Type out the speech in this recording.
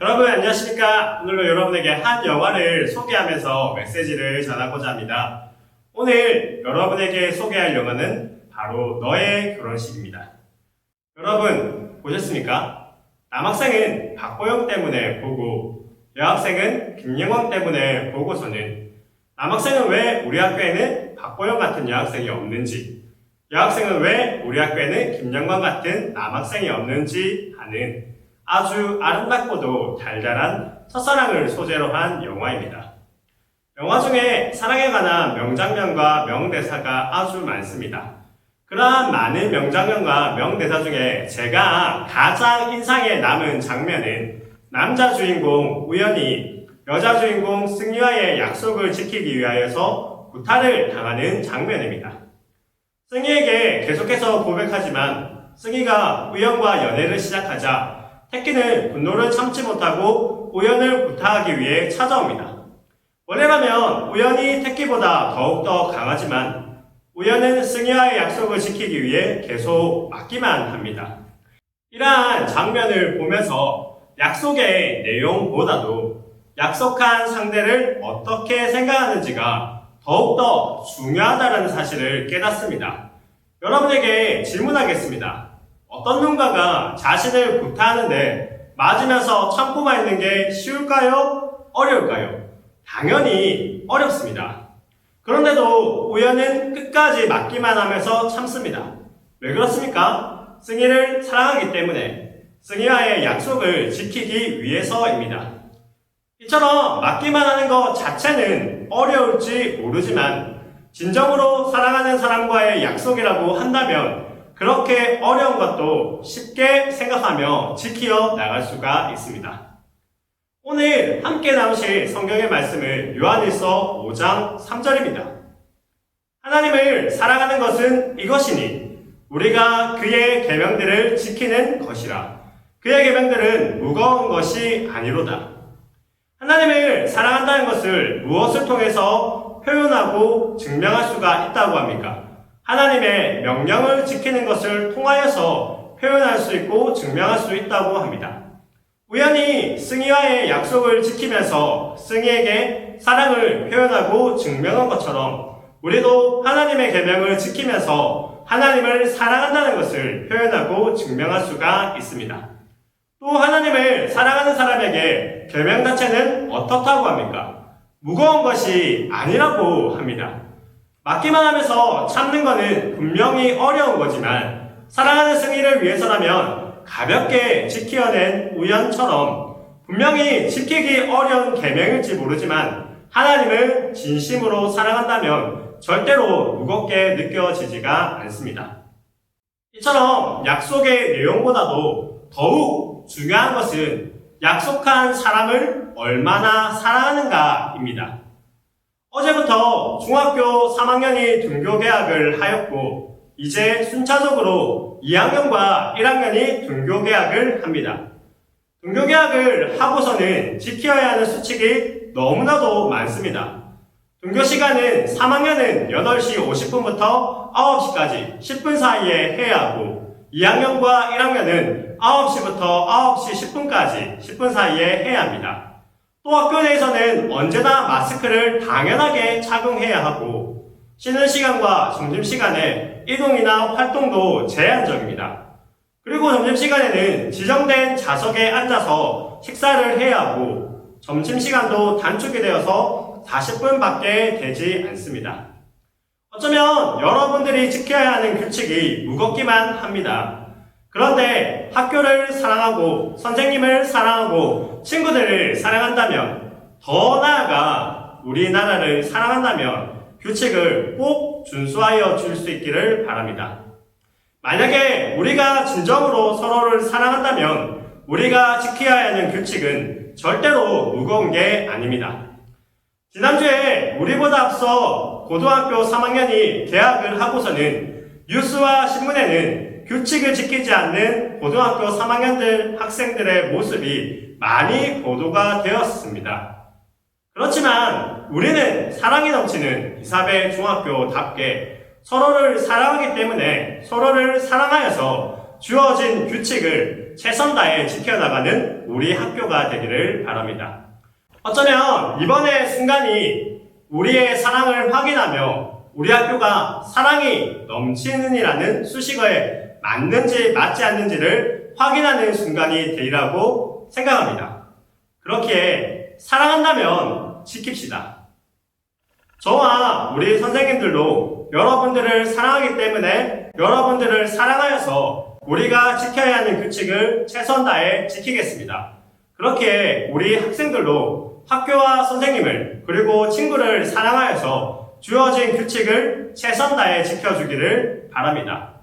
여러분 안녕하십니까? 오늘도 여러분에게 한 영화를 소개하면서 메시지를 전하고자 합니다. 오늘 여러분에게 소개할 영화는 바로 너의 결혼식입니다. 여러분 보셨습니까? 남학생은 박보영 때문에 보고 여학생은 김영광 때문에 보고서는 남학생은 왜 우리 학교에는 박보영 같은 여학생이 없는지 여학생은 왜 우리 학교에는 김영광 같은 남학생이 없는지 하는 아주 아름답고도 달달한 첫사랑을 소재로 한 영화입니다. 영화 중에 사랑에 관한 명장면과 명대사가 아주 많습니다. 그러한 많은 명장면과 명대사 중에 제가 가장 인상에 남은 장면은 남자 주인공 우연히 여자 주인공 승희와의 약속을 지키기 위하여서 구타를 당하는 장면입니다. 승희에게 계속해서 고백하지만 승희가 우연과 연애를 시작하자 태키는 분노를 참지 못하고 우연을 구타하기 위해 찾아옵니다. 원래라면 우연이 태키보다 더욱더 강하지만 우연은 승희와의 약속을 지키기 위해 계속 맞기만 합니다. 이러한 장면을 보면서 약속의 내용보다도 약속한 상대를 어떻게 생각하는지가 더욱더 중요하다는 사실을 깨닫습니다. 여러분에게 질문하겠습니다. 어떤 누군가가 자신을 구타하는데 맞으면서 참고만 있는 게 쉬울까요? 어려울까요? 당연히 어렵습니다. 그런데도 우연은 끝까지 맞기만 하면서 참습니다. 왜 그렇습니까? 승희를 사랑하기 때문에 승희와의 약속을 지키기 위해서입니다. 이처럼 맞기만 하는 것 자체는 어려울지 모르지만 진정으로 사랑하는 사람과의 약속이라고 한다면 그렇게 어려운 것도 쉽게 생각하며 지키어 나갈 수가 있습니다. 오늘 함께 나누실 성경의 말씀은 요한일서 5장 3절입니다. 하나님을 사랑하는 것은 이것이니 우리가 그의 계명들을 지키는 것이라. 그의 계명들은 무거운 것이 아니로다. 하나님을 사랑한다는 것을 무엇을 통해서 표현하고 증명할 수가 있다고 합니까? 하나님의 명령을 지키는 것을 통하여서 표현할 수 있고 증명할 수 있다고 합니다. 우연히 승희와의 약속을 지키면서 승희에게 사랑을 표현하고 증명한 것처럼 우리도 하나님의 계명을 지키면서 하나님을 사랑한다는 것을 표현하고 증명할 수가 있습니다. 또 하나님을 사랑하는 사람에게 계명 자체는 어떻다고 합니까? 무거운 것이 아니라고 합니다. 맞기만 하면서 참는 것은 분명히 어려운 거지만 사랑하는 승희를 위해서라면 가볍게 지키어낸 우연처럼 분명히 지키기 어려운 계명일지 모르지만 하나님을 진심으로 사랑한다면 절대로 무겁게 느껴지지가 않습니다. 이처럼 약속의 내용보다도 더욱 중요한 것은 약속한 사람을 얼마나 사랑하는가입니다. 어제부터 중학교 3학년이 등교개학을 하였고, 이제 순차적으로 2학년과 1학년이 등교개학을 합니다. 등교개학을 하고서는 지켜야 하는 수칙이 너무나도 많습니다. 등교 시간은 3학년은 8시 50분부터 9시까지 10분 사이에 해야 하고, 2학년과 1학년은 9시부터 9시 10분까지 10분 사이에 해야 합니다. 또 학교 내에서는 언제나 마스크를 당연하게 착용해야 하고 쉬는 시간과 점심시간에 이동이나 활동도 제한적입니다. 그리고 점심시간에는 지정된 좌석에 앉아서 식사를 해야 하고 점심시간도 단축이 되어서 40분밖에 되지 않습니다. 어쩌면 여러분들이 지켜야 하는 규칙이 무겁기만 합니다. 그런데 학교를 사랑하고 선생님을 사랑하고 친구들을 사랑한다면 더 나아가 우리나라를 사랑한다면 규칙을 꼭 준수하여 줄 수 있기를 바랍니다. 만약에 우리가 진정으로 서로를 사랑한다면 우리가 지켜야 하는 규칙은 절대로 무거운 게 아닙니다. 지난주에 우리보다 앞서 고등학교 3학년이 개학을 하고서는 뉴스와 신문에는 규칙을 지키지 않는 고등학교 3학년들 학생들의 모습이 많이 보도가 되었습니다. 그렇지만 우리는 사랑이 넘치는 이사벨 중학교답게 서로를 사랑하기 때문에 서로를 사랑하여서 주어진 규칙을 최선 다해 지켜나가는 우리 학교가 되기를 바랍니다. 어쩌면 이번의 순간이 우리의 사랑을 확인하며 우리 학교가 사랑이 넘치는이라는 수식어에 맞는지 맞지 않는지를 확인하는 순간이 되리라고 생각합니다. 그렇게 사랑한다면 지킵시다. 저와 우리 선생님들도 여러분들을 사랑하기 때문에 여러분들을 사랑하여서 우리가 지켜야 하는 규칙을 최선 다해 지키겠습니다. 그렇게 우리 학생들도 학교와 선생님을 그리고 친구를 사랑하여서 주어진 규칙을 최선 다해 지켜주기를 바랍니다.